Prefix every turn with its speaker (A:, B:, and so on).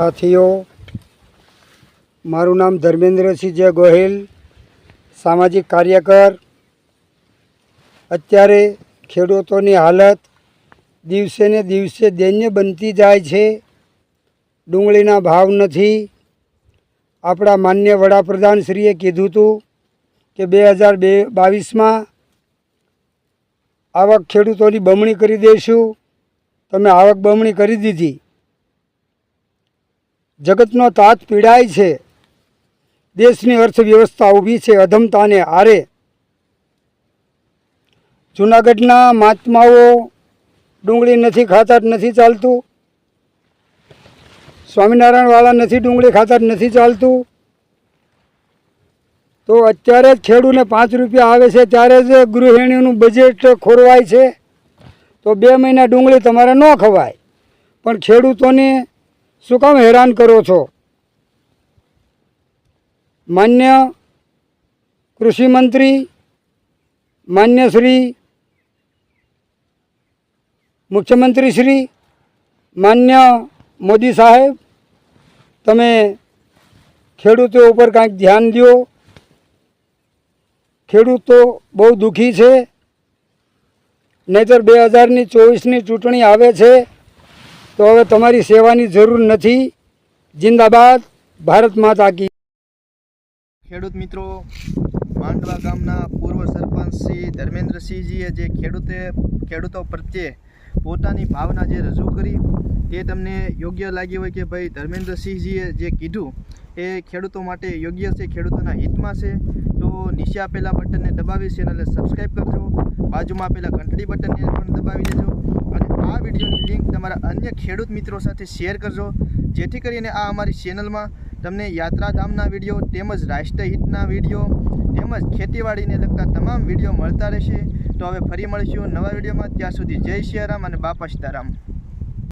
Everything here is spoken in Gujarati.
A: સાથીઓ, મારું નામ ધર્મેન્દ્રસિંહ ગોહિલ, સામાજિક કાર્યકર. અત્યારે ખેડૂતોની હાલત દિવસે ને દિવસે દૈન્ય બનતી જાય છે. ડુંગળીના ભાવ નથી. આપણા માન્ય વડાપ્રધાનશ્રીએ કીધું હતું કે બે હજાર બે બાવીસમાં આવક ખેડૂતોની બમણી કરી દઈશું તમે આવક બમણી કરી દીધી. જગતનો તાત પીડાય છે. દેશની અર્થવ્યવસ્થા ઊભી છે. અધમતાને આરે જૂનાગઢના મહાત્માઓ ડુંગળી નથી ખાતા, નથી ચાલતું. સ્વામિનારાયણવાળા નથી ડુંગળી ખાતા, નથી ચાલતું. તો અત્યારે જ ખેડૂને પાંચ રૂપિયા આવે છે, ત્યારે જ ગૃહિણીનું બજેટ ખોરવાય છે. તો બે મહિના ડુંગળી તમારે ન ખવાય. પણ ખેડૂતોને શું કામ હેરાન કરો છો? માન્ય કૃષિમંત્રી માન્ય શ્રી મુખ્યમંત્રી શ્રી માન્ય મોદી સાહેબ, તમે ખેડૂતો ઉપર કાંઈક ધ્યાન દો ખેડૂતો બહુ દુઃખી છે. નહીંતર બે હજારની ચોવીસની ચૂંટણી આવે છે. તો હવે તમારી સેવાની જરૂર નથી. જિંદાબાદ, ભારત માતા કી
B: ખેડૂત મિત્રો, માંડવા ગામના પૂર્વ સરપંચ શ્રી ધર્મેન્દ્રસિંહજીએ જે ખેડૂતે, ખેડૂતો પ્રત્યે પોતાની ભાવના જે રજૂ કરી, તે તમને યોગ્ય લાગી હોય કે ભાઈ ધર્મેન્દ્રસિંહજીએ જે કીધું, એ ખેડૂતો માટે યોગ્ય છે, ખેડૂતોના હિતમાં છે, તો નીચે આપેલા બટનને દબાવી ચેનલને સબસ્ક્રાઈબ કરજો. બાજુમાં આપેલા ઘંટડી બટનને પણ દબાવી દેજો અને આ વિડીયોની લિંક તમારા અન્ય ખેડૂત મિત્રો સાથે શેર કરજો. જેથી કરીને આ અમારી ચેનલમાં તમને યાત્રાધામના વીડિયો તેમજ રાષ્ટ્રહિતના વીડિયો તેમજ ખેતીવાડીને લગતા તમામ વીડિયો મળતા રહેશે. તો હવે ફરી મળીશું નવા વિડીયોમાં. ત્યાં સુધી જય સિયારામ અને બાપા સીતારામ.